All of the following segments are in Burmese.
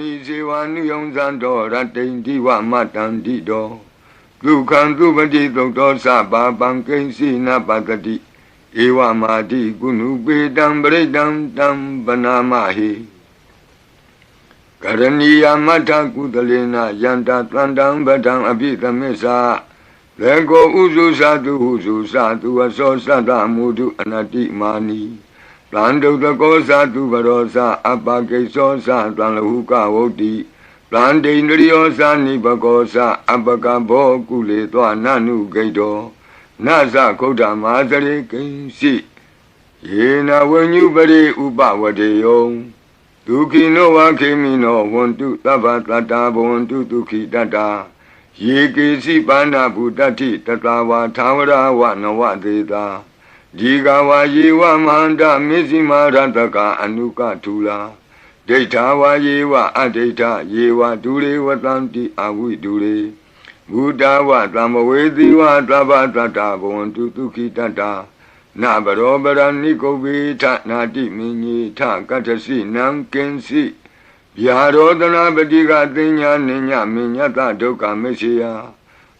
မိဇေဝနုယုံဇံတော်ရတ္တိန်ဒီဝမတံတိတော်ဒုက္ခံသူပတိသုတ်တော်စပါပံကိဉ္စီနပတတိဧဝမာတိကုဏုပေတံပရိတံတံပနာမဟိကရဏီယမထကုသလေနယန္တာတန္တံပဒံအပိသမစ္စာလေကိုဥစုသတုဟုစုသတုအစောသတ္တမုဒုအနတိမာနီ တန်တုတကောသတုဘရောသအပကိသောသတံလဟုကဝုတ်တိတန်ဒိန္ဒရိယောသနိဘကောသအပကဘောကုလေသောနနုဂိတောနသခုဒ္ဓမာသရေကိဉ္စီယေနဝဉ္ညုပရိဥပဝတေယောဒုခိနောဝခေမိနောဝန္တုသဗ္ဗတတ္တာဘဝန္တုဒုခိတတ္တာယေကေစီပါဏဗုတ္တိတတဝါသာဝရဝနဝသေတာ ဒီကဝါယေဝမန္တမေဇိမာရတကအနုကထူလာဒိဋ္ဌာဝါယေဝအဒိဋ္ဌယေဝဒုရေဝတံတိအဝိဒုရေဘုဒ္ဓဝသံမဝေတိဝသဗ္ဗတတ္တာဘဝန္တုဒုခိတတ္တာနဗရောပရဏိကုဗေထနာတိမင်းကြီးထကတ္တစီနံကင်စီဗျာရောဒနာပတိကသိညာနိညာမညတဒုက္ခမရှိယ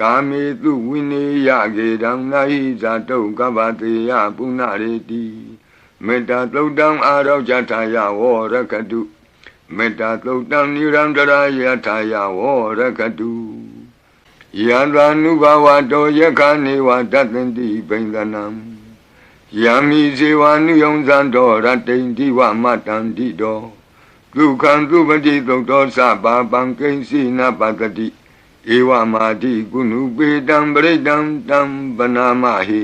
ကာမေတုဝိနေယကေတံနာဟိဇာတုကဗ္ဗတေယပုဏ္ဏရေတိမေတ္တာသုတ်တံအာရောဇထာယဝရကတုမေတ္တာသုတ်တံနိရန္တရာယထာယဝရကတုယံသာနုဘဝတောယခာနေဝတတ္တန္တိဘိန္ဒနံယံမိဇေဝနုယုံဇံတော်ရတ္တိန်ဒီဝမတံတိတော်ဒုက္ခံသူပတိသုတ်တော်စပါပံကိဉ္စီနပတတိ ဧဝမာတိကုဏုပေတံပရိတံတံပနာမဟိ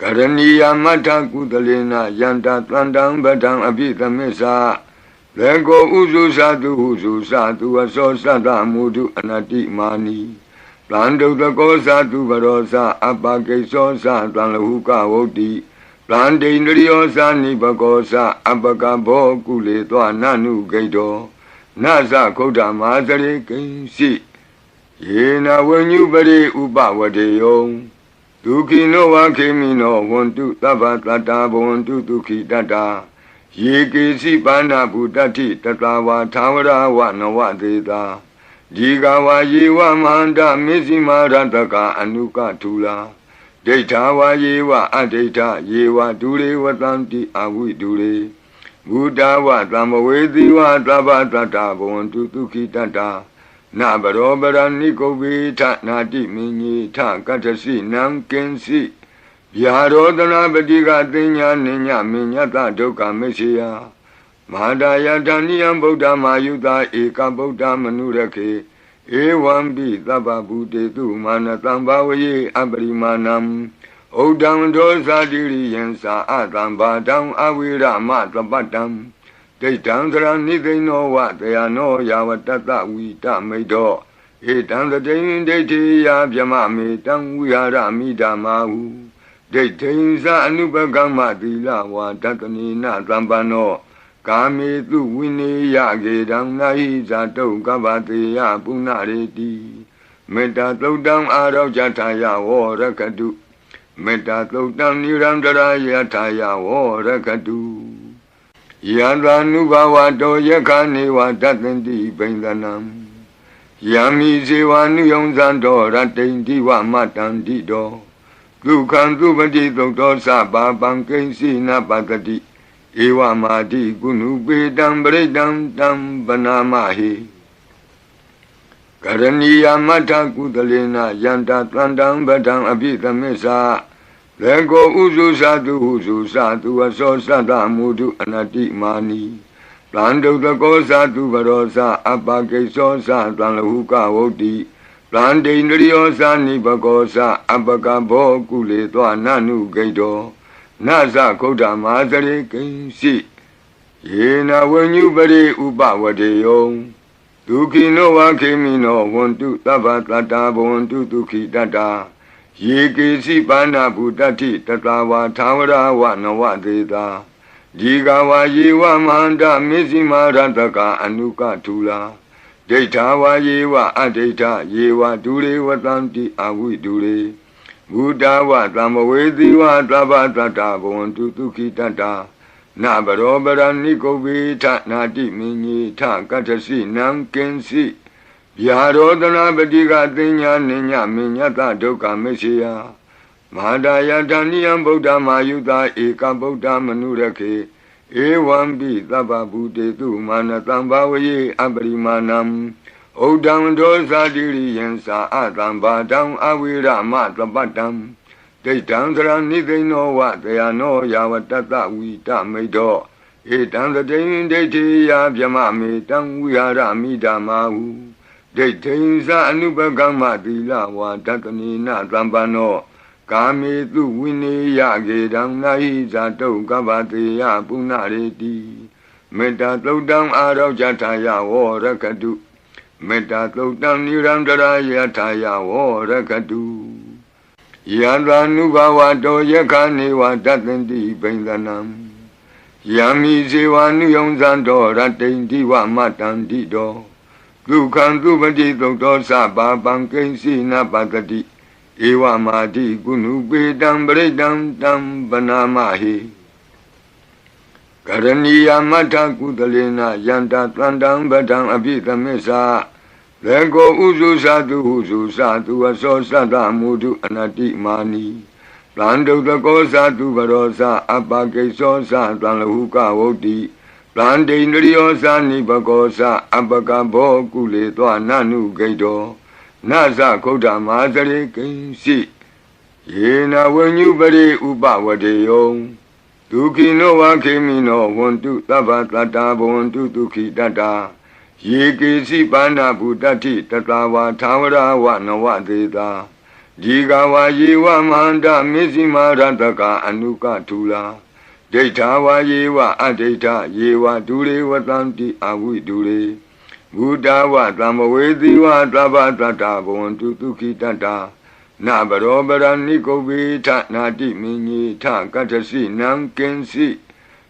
ကရဏီယမထကုသလေနယန္တာတန္တံပဒံအပိသမစ္စာလေကိုဥစုသတုဟုစုသတုအစောသတ္တမုဒုအနတိမာနီတန်တုတကောသတုဘရောသအပကိသောသတံလဟုကဝုတ်တိတန်ဒိန္ဒရိယောသနိဘကောသအပကဘောကုလေသောနနုဂိတော နသခုဒ္ဓမာသရေကိဉ္စီယေနဝဉ္ညုပရိဥပဝတေယောဒုခိနောဝခေမိနောဝန္တုသဗ္ဗတတ္တာဘဝန္တုဒုခိတတ္တာယေကေစီပါဏဗုတ္တိတတဝါသာဝရဝနဝသေတာဒီကဝါယေဝမန္တမေဇိမာရတကအနုကထူလာဒိဋ္ဌာဝါယေဝအဒိဋ္ဌယေဝဒုရေဝတံတိအဝိဒုရေ ဘုဒ္ဓဝသံမဝေတိဝသဗ္ဗတတ္တဘဝန္တုဒုခိတတ္တာနဗရောပရဏိကုဗေထနာတိမင်းကြီးထကတ္တစီနံကင်စီဗျာရောဒနာပတိကသိညာနိညာမညတဒုက္ခမရှိယမဟာဒယတဏိယံဗုဒ္ဓမာယုတာဧကဗုဒ္ဓမနုရခေဧဝံပိသဗ္ဗဗုတေတုမာနတံဘာဝယေအပရိမာဏံ ဩဒံဒောဇာတိရိယံသာအတံဘာတံအဝိရမသပတ္တံဒိဋ္ဌံသရဏိသိနောဝတယနောယာဝတ္တဝိတမိတ်တော်ဧတံသတိန်ဒိဋ္ဌိယဗျမမေတံဝိဟာရမိဓမ္မာဟုဒိဋ္ဌိံသအနုပကမ္မသီလဝါတတနိနသံပန္နောကာမေတုဝိနေယကေတံနာဟိဇာတုကဗ္ဗတေယပုဏ္ဏရေတိမေတ္တာသုတ်တံအာရောဇထာယဝရကတု မေတ္တာသုတ်တံနိရန္တရာယထာယဝရကတုယံသာနုဘဝတောယခာနေဝတတ္တန္တိဘိန္ဒနံယံမိဇေဝနုယုံဇံတော်ရတ္တိန်ဒီဝမတံတိတော်ဒုက္ခံသူပတိသုတ်တော်စပါပံကိဉ္စီနပတတိဧဝမာတိကုဏုပေတံပရိတံတံပနာမဟိ ကရဏီယမထကုသလေနယန္တာတန္တံပဒံအပိသမစ္စာလေကိုဥစုသတုဟုစုသတုအစောသတ္တမုဒုအနတိမာနီတန်တုတကောသတုဘရောသအပကိသောသတံလဟုကဝုတ်တိတန်ဒိန္ဒရိယောသနိဘကောသအပကဘောကုလေသောနနုဂိတောနသခုဒ္ဓမာသရေကိဉ္စီယေနဝဉ္ညုပရိဥပဝတေယော ဒုက္ခိနောဝခေမိနောဝန္တုသဗ္ဗတတ္တာဘဝန္တုဒုက္ခိတတ္တာယေကေစီပါဏဗုတ္တိတတဝါသာဝရဝနဝတေတာဒီကဝါယေဝမဟန္တမေဇိမာရတကအနုကထူလာဒိဋ္ဌာဝါယေဝအဒိဋ္ဌယေဝဒုရေဝတံတိအဝိဒုရေဘုဒ္ဓဝသံမဝေတိဝသဗ္ဗတတ္တာဘဝန္တုဒုက္ခိတတ္တာ နဘရောပရဏိကုဝေထနာတိမင်းကြီးထကတ္ထစီနံကင်စီဗျာရောဒနာပတိကသိညာနိညမညတဒုက္ခမရှိယမဟာဒယတဏိယံဗုဒ္ဓမာယုတာဧကဗုဒ္ဓမနုရခေဧဝံပိသဗ္ဗဗုတေတုမာနတံဘာဝယေအပရိမာဏံဩဒံဒောဇာတိရိယံသာအတံဘာတံအဝိရမသပတ္တံ ဒိဋ္ဌံသရဏိသိဏောဝတယနောယာဝတတဝိတမိတ်တောဧတံတတိယဒိဋ္ဌိယဗျမမေတံဝိဟာရမိဓမ္မာဟုဒိဋ္ဌိသအနုပကမ္မသီလဝါတတနိနသံပန္နောကာမေတုဝိနေယကေတံနာဟိဇာတုကပ္ပတေယပုဏ္ဏရေတိမေတ္တာသုတ်တံအာရောဇထာယဝရကတုမေတ္တာသုတ်တံနိရန္တရာယထာယဝရကတု ယံသာနုဘဝတောယခာနေဝတတ္တန္တိဘိန္ဒနံယံမိဇေဝနုယုံဇံတော်ရတ္တိန္တိဝမတန္တိတောဒုက္ခံသူပတိသုတ်တော်စပါပံကိဉ္စီနပတတိဧဝမာတိကုဏုပေတံပရိတံတံပနာမဟိကရဏီယမထကုသလေနယန္တတန္တံပဒံအပိသမစ္ဆာ လေကိုဥစုသတုဟုစုသတုအစောသတ္တမုဒုအနတိမာနီတန်တုတကောသတုဘရောသအပကိသောသတံလဟုကဝုတ်တိတန်တိန္ဒရိယောသနိဘကောသအပကဘောကုလေသောနနုဂိတောနသခုဒ္ဓမာသရေကိဉ္စီယေနဝဉ္ညုပရိဥပဝတေယောဒုက္ခိနောဝခေမိနောဝန္တုသဗ္ဗတတ္တာဘဝန္တုဒုက္ခိတတ္တာ ယေကေစီပါဏဗုတ္တိတတဝါသာဝရဝနဝသေတာဒီကဝါယေဝမဟန္တမေဇိမာရတကအနုကထူလာဒိဋ္ဌာဝါယေဝအဒိဋ္ဌယေဝဒုရေဝတံတိအဝိဒုရေဘုဒ္ဓဝသံမဝေတိဝသဗ္ဗတတ္တာဘဝန္တုဒုက္ခိတတ္တာနဘရောပရဏိကုဝေထနာတိမင်းကြီးထကတ္ထစီနံကင်စီ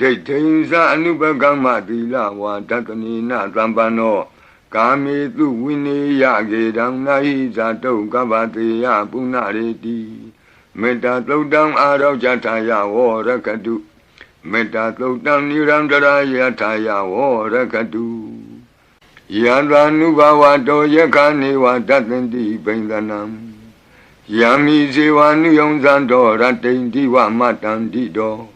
ဒိဋ္ဌိသအနုပကမ္မသီလဝါတတနိနသံပန္နောကာမေတုဝိနေယကေတံနာဟိဇာတုကပ္ပတေယပုဏ္ဏရေတိမေတ္တာသုတ်တံအာရောဇထာယဝရကတုမေတ္တာသုတ်တံနိရန္တရာယထာယဝရကတုယံသာနုဘဝတောယခာနေဝတတ္တန္တိဘိန္ဒနံယံမိဇေဝနုယုံဇံတော်ရတ္တိန္တိဝမတန္တိတော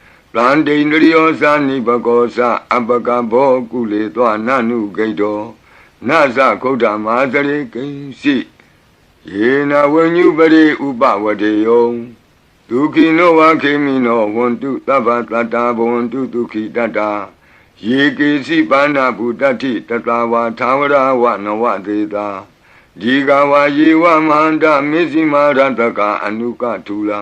တန်တိန္ဒရိယောသနိဘကောသအပကဘောကုလေသောနနုဂိတောနသခုဒ္ဓမာသရေကိဉ္စီယေနဝဉ္ညုပရိဥပဝတေယောဒုက္ခိနောဝခေမိနောဝန္တုသဗ္ဗတတ္တာဘဝန္တုဒုက္ခိတတ္တာယေကေစီပါဏဗုတ္တိတတဝါသာဝရဝနဝသေတာဒီကဝါယေဝမဟန္တမေဇိမာရတကအနုကထူလာ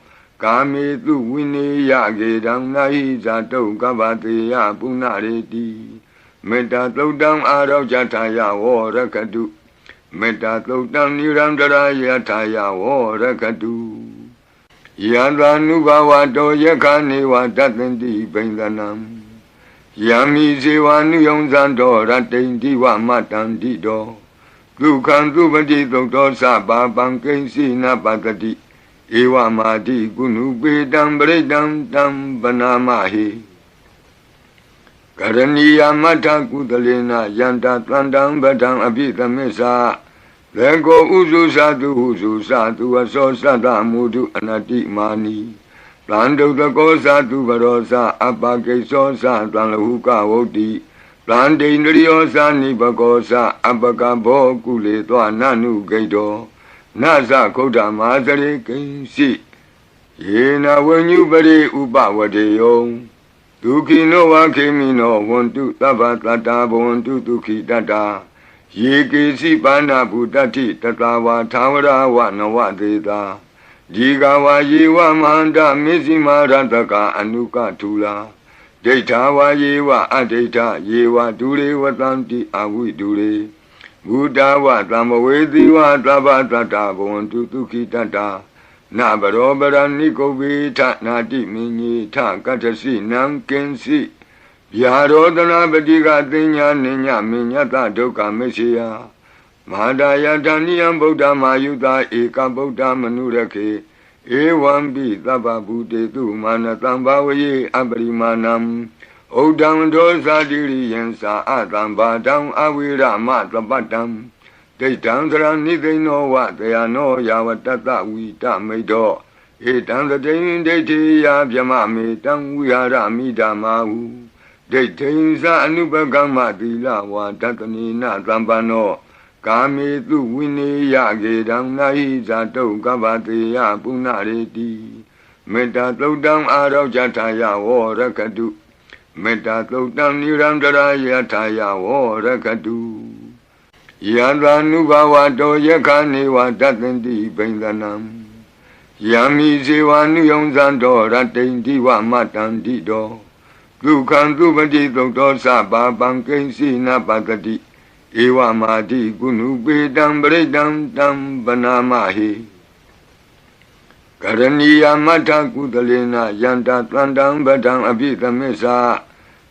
ကာမေတုဝိနေယကေတံနာဟိဇာတုကဗ္ဗတေယပုဏ္ဏရေတိမေတ္တာသုတ်တံအာရောဇထာယဝရကတုမေတ္တာသုတ်တံနိရန္တရာယထာယဝရကတုယံသာနုဘဝတောယခာနေဝတတ္တန္တိပိန္ဒနံယံမိဇေဝနုယုံဇံတော်ရတိန်တိဝမတံတိတော်ဒုက္ခံသူပတိသုတ်တော်သဗ္ဗပံကိဉ္စီနပတတိ ဧဝမာတိကုဏုပေတံပရိတံတံပနာမဟိကရဏီယမထကုသလေနယန္တသန္တံပဒံအပိသမစ္ဆာလေကိုဥစုသတုဟုစုသတုအစောသတ္တမုဒုအနတိမာနီတန်တုတကောသတုဘရောသအပကိသောသတံလဟုကဝုတ်တိတန်ဒိန္ဒရိယောသနိဘကောသအပကဘောကုလေသောနနုဂိတော နသခုဒ္ဓမာသရေကိဉ္စီယေနဝဉ္ညုပရိဥပဝတေယောဒုခိနောဝခေမိနောဝန္တုသဗ္ဗတတ္တာဘဝန္တုဒုခိတတ္တာယေကေစီပါဏဗုတ္တိတတဝါသာဝရဝနဝတေတာဒီကဝါယေဝမန္တမေဇိမာရတကအနုကထူလာဒိဋ္ဌာဝါယေဝအဒိဋ္ဌယေဝဒုရေဝတံတိအဝိဒုရေ ဘုဒ္ဓဝသံမဝေတိဝသဗ္ဗတတ္တဘဝန္တုဒုခိတတ္တာနဘရောပရဏိကုဗ္ဗေထနာတိမင်းကြီးထကတ္ထစီနံကင်စီဗျာရောဒနာပတိကသိညာနိညာမညတဒုက္ခမရှိယမဟာဒာယတဏိယံဗုဒ္ဓမာယုတာဧကဗုဒ္ဓမနုရခေဧဝံပိသဗ္ဗဗုတေတုမာနတံဘာဝယေအပရိမာဏံ ဩဒံဒောဇာတိရိယံသာအတံဘာတံအဝိရမသပတ္တံဒိဋ္ဌံသရဏိသိဏောဝတယနောယာဝတ္တဝိတမိတ်တော်ဧတံသတိန်ဒိဋ္ဌိယဗျမမေတံဝိဟာရမိဓမ္မာဟုဒိဋ္ဌိံသအနုပကမ္မသီလဝါတတနိနသံပန္နောကာမေတုဝိနေယကေတံနာဟိဇာတုကဗ္ဗတေယပုဏ္ဏရေတိမေတ္တာသုတ်တံအာရောဇထာယဝရကတု မေတ္တာသုတ်တံနိရန္တရာယထာယဝရကတုယံသာနုဘဝတောယခာနေဝတတန္တိပိန္ဒနံယံမိဇေဝနုယုံဇံတော်ရတိန်တိဝမတံတိတော်ဒုက္ခံသူပတိသုတ်တော်သဗ္ဗပံကိဉ္စီနပတတိဧဝမာတိကုဏုပေတံပရိတံတံပနာမဟိ ကရဏီယမထကုသလေနယန္တသန္တံပဒံအပိသမစ္ဆာ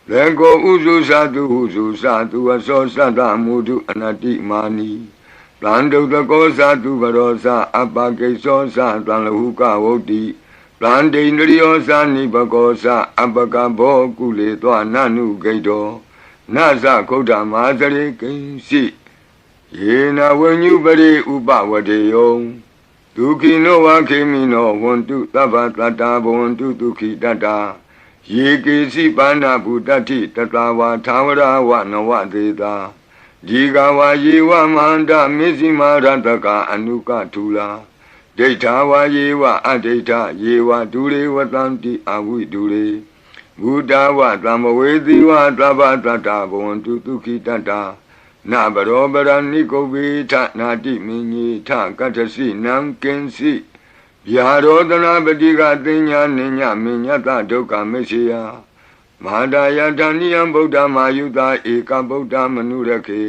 လေကိုဥစုသတုဟုစုသတုအစောသတ္တမုဒုအနတိမာနီတန်တုတကောသတုဘရောသအပကိသောသတံလဟုကဝုတ်တိတန်ဒိန္ဒရိယောသနိဘကောသအပကဘောကုလေသောနနုဂိတောနသခုဒ္ဓမာသရေကိဉ္စီယေနဝဉ္ညုပရိဥပဝတေယော ဒုခိနောဝခေမိနောဝန္တုသဗ္ဗတတ္တာဘဝန္တုဒုခိတတ္တာယေကေစီပါဏဗုတ္တိတတဝါသာဝရဝနဝသေတာဒီကဝါယေဝမန္တမေဇိမာရတကအနုကထူလာဒိဋ္ဌာဝါယေဝအဒိဋ္ဌယေဝဒုရေဝတံတိအဝိဒုရေဘုဒ္ဓဝသံဝေတိဝသဗ္ဗတတ္တဘဝန္တုဒုခိတတ္တာ နဘရောပရဏိကုဗ္ဗေထနာတိမင်းကြီးထကတ္တစီနံကင်စီဗျာရောဒနာပတိကသိညာနိညာမညတဒုက္ခမရှိယမဟာဒာယတဏိယံဗုဒ္ဓမာယုတာဧကဗုဒ္ဓမနုရခေ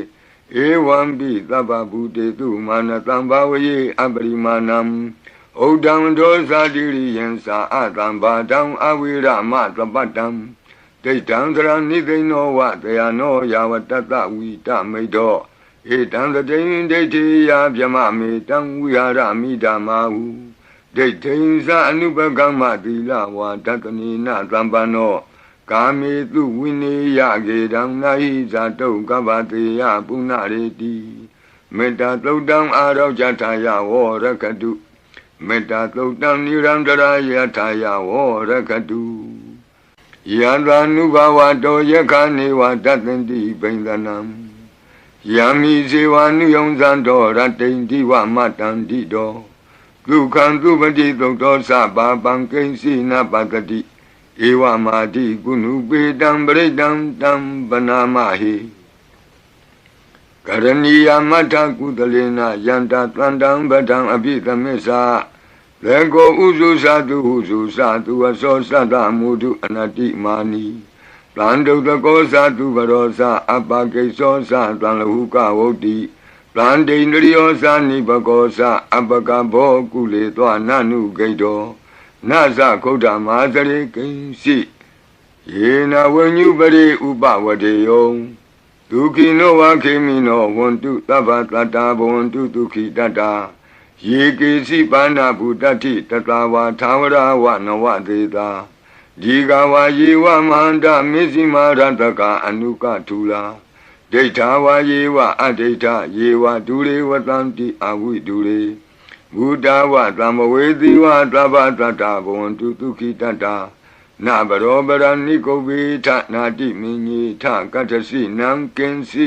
ဧဝံပိသဗ္ဗဗုတေတုမာနတံဘာဝယေအပရိမာဏံဩဒံဒောဇာတိရိယံသာအတံဘာတံအဝိရမသပတ္တံ ဒိဋ္ဌံသရဏိသိဏောဝတယနောယာဝတတ္တဝိတမိတ်တော်ဧတံသတိန်ဒိဋ္ဌိယဗျမမေတံဝိဟာရမိဓမ္မာဟုဒိဋ္ဌိံသအနုပကမ္မသီလဝါတတနိနသံပန္နောကာမေတုဝိနေယကေတံနာဟိဇာတုကဗ္ဗတေယပုဏ္ဏရေတိမေတ္တာသုတ်တံအာရောဇထာယဝရကတုမေတ္တာသုတ်တံနိရန္တရာယထာယဝရကတု ယံသာနုဘဝတောယခာနေဝတတန္တိဘိန္ဒနံယံမိဇေဝနုယုံဇံတော်ရတိန်တိဝမတန္တိတောဒုက္ခံသူပတိသုတ်တော်စပါပံကိဉ္စီနပတတိဧဝမာတိကုဏုပေတံပရိတံတံပနာမဟိကရဏီယမထကုသလေနယန္တာတန္တံပဒံအပိသမစ္စာ လေကိုဥစုသတုဟုစုသတုအသောသတ္တမုဒုအနတိမာနီတန္တုတကောသတုဘရောသအပကိသောသတံလဟုကဝုတ်တိတန္တိန္ဒရိယောသနိဘကောသအပကဘောကုလေသောနနုဂိတောနသခုဒ္ဓမာသရေကိဉ္စီယေနဝဉ္ညုပရိဥပဝတေယောဒုက္ခိနောဝခေမိနောဝန္တုသဗ္ဗတတ္တာဘဝန္တုဒုက္ခိတတ္တာ ယေကေစီပါဏဗုတ္တိတတဝါသာဝရဝနဝသေတာဒီကဝါယေဝမန္တမေဇိမာရတကအနုကထူလာဒိဋ္ဌာဝါယေဝအဒိဋ္ဌယေဝဒုရေဝတံတိအဝိဒုရေဘုဒ္ဓဝသံမဝေတိဝသဗ္ဗတတ္တာဘဝန္တုဒုက္ခိတတ္တာနဗရောပရဏိကုဗေထနာတိမင်းကြီးထကတ္ထစီနံကင်စီ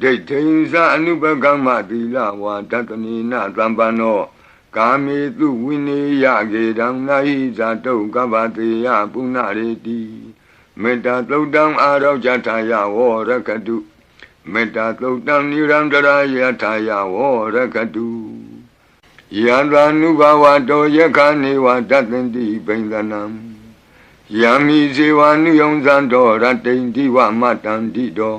ဒိဋ္ဌိဉ္စအနုပကမ္မသီလဝါတတနိနသံပန္နောကာမေတုဝိနေယကေတံနာဟိဇာတုကဗ္ဗတေယပုဏ္ဏရေတိမေတ္တာသုတ်တံအာရောဇထာယဝရကတုမေတ္တာသုတ်တံနိရန္တရာယထာယဝရကတုယံသာနုဘဝတောယခာနေဝတတန္တိဘိန္ဒနံယံမိဇေဝနုယုံဇံတော်ရတိန်တိဝမတန္တိတော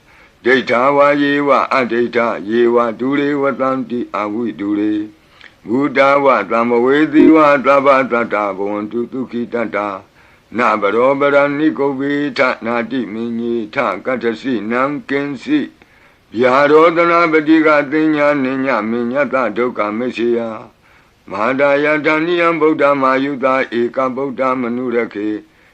ဒိဋ္ဌာဝါယေဝအဒိဋ္ဌယေဝဒုရေဝတံတိအဝိဒုရေဘုဒ္ဓဝသံမဝေတိဝသဗ္ဗတတ္တဘဝန္တုဒုက္ခိတတ္တာနဘရောပရဏိကုဗေထနာတိမင်းကြီးထကတ္ထစီနံကင်စီဗျာရောဒနာပတိကသိညာနိညာမညတဒုက္ခမရှိယမဟာဒယတဏိယံဗုဒ္ဓမာယုတာဧကဗုဒ္ဓမနုရခေ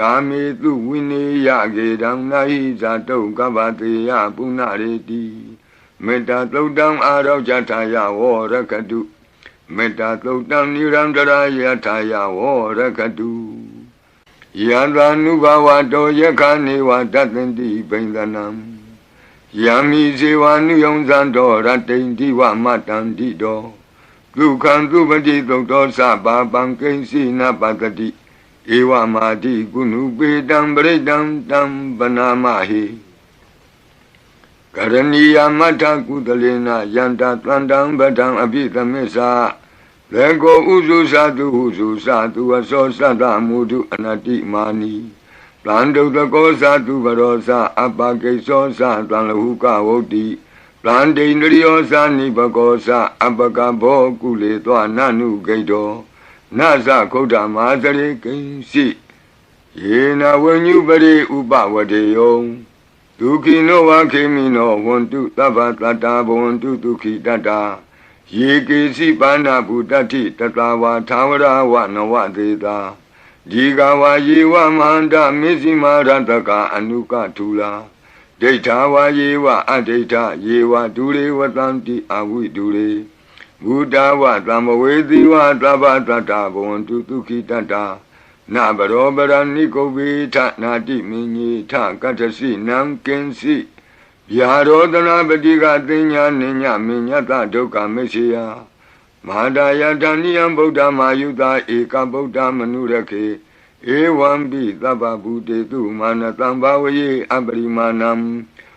ကာမေတုဝိနေယကေတံနာဟိဇာတုကဗ္ဗတေယပုဏ္ဏရေတိမေတ္တာသုတ်တံအာရောဇထာယဝရကတုမေတ္တာသုတ်တံနိရန္တရာယထာယဝရကတုယံသာနုဘဝတောယခာနေဝတတန္တိဘိန္ဒနံယံမိဇေဝနုယုံဇံတော်ရတိန်တိဝမတန္တိတောဒုက္ခံသူပတိသုတ်တော်စပါပံကိဉ္စီနပတတိ ဧဝမာတိကုဏုပေတံပရိတံတံပနာမဟိကရဏီယမထကုသလေနယန္တာတန္တံပဒံအပိသမစ္စာလေကိုဥစုသတုဟုစုသတုအသောသတ္တမုဒုအနတိမာနီတန္တုတကောသတုဘရောသအပကိသောသတံလဟုကဝုတ်တိတဗန္တိန္ဒရိယောသာနိဘကောသအပကဘောကုလေသောနနုဂိတော နသခုဒ္ဓမာသရေကိဉ္စီယေနဝညုပရိဥပဝတေယောဒုခိနောဝခေမိနောဝန္တုသဗ္ဗတတ္တာဘဝန္တုဒုခိတတ္တာယေကေစီပါဏဗုတ္တိတတဝါသာဝရဝနဝသေတာဒီကဝါယေဝမန္တမေဇိမာရတကအနုကထူလာဒိဋ္ဌာဝါယေဝအဒိဋ္ဌယေဝဒူရေဝတံတိအဝိဒူရေ ဘုဒ္ဓဝသံမဝေသီဝသဗ္ဗတတ္တာဘဝန္တုဒုခိတတ္တာနဘရောပရဏိကုဗ္ဗေထနာတိမင်းကြီးထကတ္တစီနံကင်စီဗျာရောဒနာပတိကသိညာနိညမညတဒုက္ခမရှိယမဟာဒယတဏိယံဗုဒ္ဓမာယုတာဧကဗုဒ္ဓမနုရခေဧဝံပိသဗ္ဗဗုတေတုမာနတံဘာဝယေအပရိမာဏံ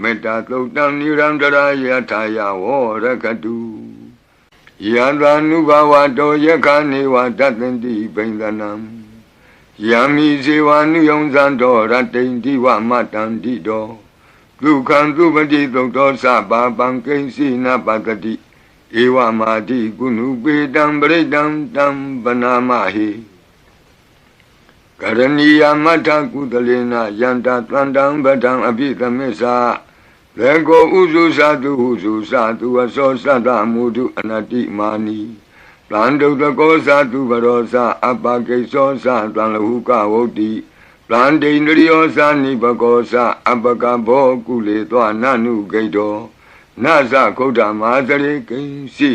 မေတ္တာသုတ်တံနိရန္တရာယထာယဝရကတုယံသာနုဘဝတောယခာနေဝတတန္တိဘိန္ဒနံယံမိဇေဝနုယုံဇံတော်ရတိန်တိဝမတန္တိတော်ဒုက္ခံသူပတိသုတ်တော်စပါပံကိဉ္စီနပတတိဧဝမာတိကုဏုပေတံပရိတံတံပနာမဟိကရဏီယမထကုသလေနယန္တသန္တံပဒံအပိသမစ္စာ လေကိုဥစုသတုဟုစုသတုအသောသတ္တမုဒုအနတိမာနီတန်တုတကောသတုဘရောသအပကိသောသတံလဟုကဝုတ်တိတန်တိန္ဒရိယောသနိဘကောသအပကဘောကုလေသောနနုဂိတောနသခုဒ္ဓမာသရေကိဉ္စီ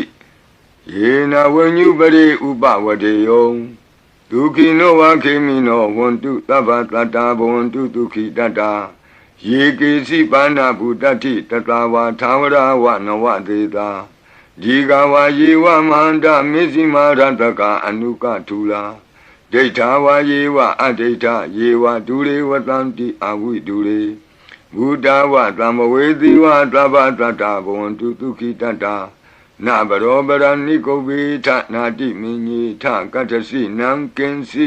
ယေနဝညုပရိဥပဝတေယောဒုခိနောဝခေမိနောဝန္တုသဗ္ဗတတ္တာဘဝန္တုဒုခိတတ္တာ ယေကေစီပါဏဗုတ္တိတတဝါသာဝရဝနဝသေတာဒီကဝါယေဝမန္တမေဇိမာရတကအနုကထူလာဒိဋ္ဌာဝါယေဝအဒိဋ္ဌယေဝဒူရေဝတံတိအဝိဒူရေဘုဒ္ဓဝသံမဝေသီဝသဗ္ဗတတ္တဘဝန္တုဒုခိတတ္တာနဘရောပရဏိကုဗ္ဗေထနာတိမင်းကြီးထကတ္တစီနံကင်စီ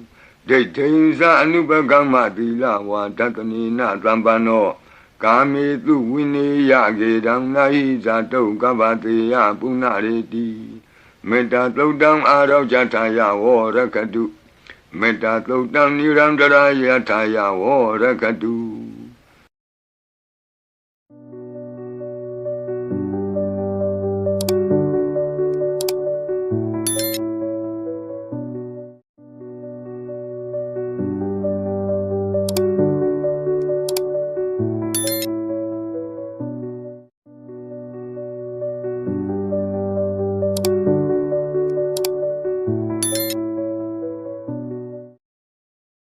ဒိဋ္ဌိဉ္စအနုပကမ္မသီလဝါတတနိနသံပနောကာမေတုဝိနေယကေတံနာဟိဇာတုကပ္ပတေယပုဏ္ဏရေတိမေတ္တာသုတ်တံအာရောဇထာယဝရကတုမေတ္တာသုတ်တံနိရန္တရာယထာယဝရကတု